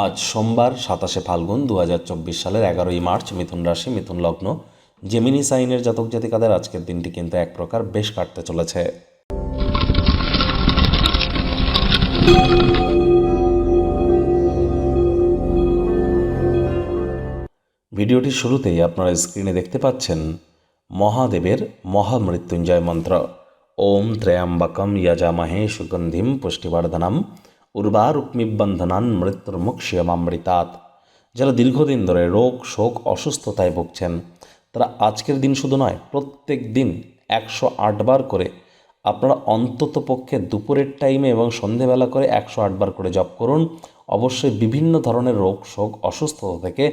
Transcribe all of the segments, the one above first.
আজ সোমবার, সাতাশে ফাল্গুন দু হাজার চব্বিশ সালের এগারোই মার্চ, মিথুন রাশি, মিথুন লগ্ন। জেমিনি সাইনের জাতক জাতিকাদের আজকের দিনটি কিন্তু এক প্রকার বেশ কাটতে চলেছে। ভিডিওটির শুরুতেই আপনারা স্ক্রিনে দেখতে পাচ্ছেন মহাদেবের মহামৃত্যুঞ্জয় মন্ত্র। ওম ত্রয়াম্বকম যজামহে সুগন্ধিম পুষ্টিবর্ধনম। উর্বারুক্মিবন্ধনান মৃত্যুর্মুক্ষিয়মামৃতাৎ। যারা দীর্ঘদিন ধরে রোগ, শোক, অসুস্থতায় ভুগছেন, তারা আজকের দিন শুধু নয়, প্রত্যেক দিন একশো আটবার করে আপনারা অন্তত পক্ষে দুপুরের টাইমে এবং সন্ধেবেলা করে একশো আটবার করে জপ করুন। অবশ্যই বিভিন্ন ধরনের রোগ, শোক, অসুস্থতা থেকে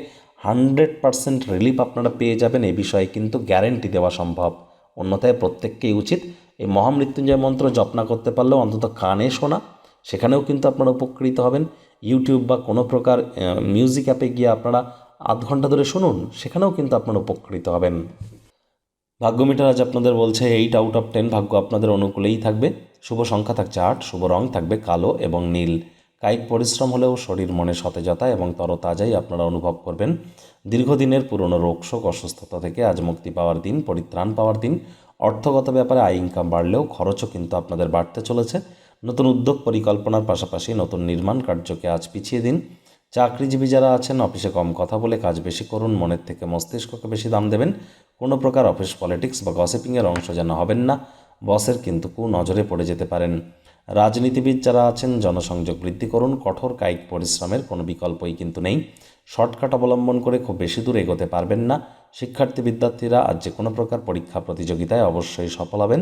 হান্ড্রেড পারসেন্ট রিলিফ আপনারা পেয়ে যাবেন এই বিষয়ে কিন্তু গ্যারেন্টি দেওয়া সম্ভব। অন্যথায় প্রত্যেককেই উচিত এই মহামৃত্যুঞ্জয় মন্ত্র জপ না করতে পারলেও অন্তত কানে শোনা সেখানেও কিন্তু আপনারা উপকৃত হবেন। ইউটিউব বা কোনো প্রকার মিউজিক অ্যাপে গিয়ে আপনারা আধ ঘণ্টা ধরে শুনুন, সেখানেও কিন্তু আপনারা উপকৃত হবেন। ভাগ্য মিটার আজ আপনাদের বলছে এইট আউট অফ টেন ভাগ্য আপনাদের অনুকূলেই থাকবে। শুভ সংখ্যা থাকছে আট, শুভ রং থাকবে কালো এবং নীল। কায়িক পরিশ্রম হলেও শরীর মনে সতেজতা এবং তরতাজাই আপনারা অনুভব করবেন। দীর্ঘদিনের পুরনো রোগ শোক, অসুস্থতা থেকে আজ মুক্তি পাওয়ার দিন, পরিত্রাণ পাওয়ার দিন। অর্থগত ব্যাপারে আয় ইনকাম বাড়লেও খরচও কিন্তু আপনাদের বাড়তে চলেছে। নতুন উদ্যোগ পরিকল্পনার পাশাপাশি নতুন নির্মাণ কার্যকে আজ পিছিয়ে দিন। চাকরিজীবী যারা আছেন, অফিসে কম কথা বলে কাজ বেশি করুন, মনের থেকে মস্তিষ্ককে বেশি দাম দেবেন। কোনো প্রকার অফিস পলিটিক্স বা গসিপিংয়ের অংশ যেন হবেন না, বসের কিন্তু কু নজরে পড়ে যেতে পারেন। রাজনীতিবিদ যারা আছেন, জনসংযোগ বৃদ্ধি করুন, কঠোর কায়িক পরিশ্রমের কোনো বিকল্পই কিন্তু নেই। শর্টকাট অবলম্বন করে খুব বেশি দূর এগোতে পারবেন না। শিক্ষার্থী বিদ্যার্থীরা আজ যে কোনো প্রকার পরীক্ষা প্রতিযোগিতায় অবশ্যই সফল হবেন।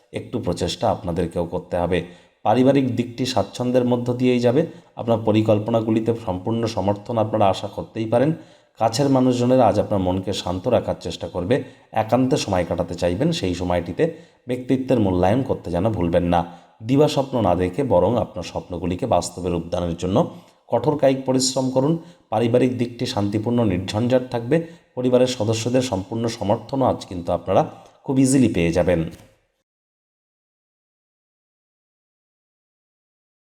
একটু প্রচেষ্টা আপনাদেরকেও করতে হবে। পারিবারিক দিকটি স্বাচ্ছন্দ্যের মধ্য দিয়েই যাবে। আপনার পরিকল্পনাগুলিতে সম্পূর্ণ সমর্থন আপনারা আশা করতেই পারেন। কাছের মানুষজনের আজ আপনার মনকে শান্ত রাখার চেষ্টা করবে। একান্তে সময় কাটাতে চাইবেন সেই সময়টিতে। ব্যক্তিত্বের মূল্যায়ন করতে যেন ভুলবেন না। দিবা স্বপ্ন না দেখে বরং আপনার স্বপ্নগুলিকে বাস্তবে রূপদানের জন্য কঠোর কায়িক পরিশ্রম করুন। পারিবারিক দিকটি শান্তিপূর্ণ নির্ঝঞ্ঝাট থাকবে। পরিবারের সদস্যদের সম্পূর্ণ সমর্থনও আজ কিন্তু আপনারা খুব ইজিলি পেয়ে যাবেন।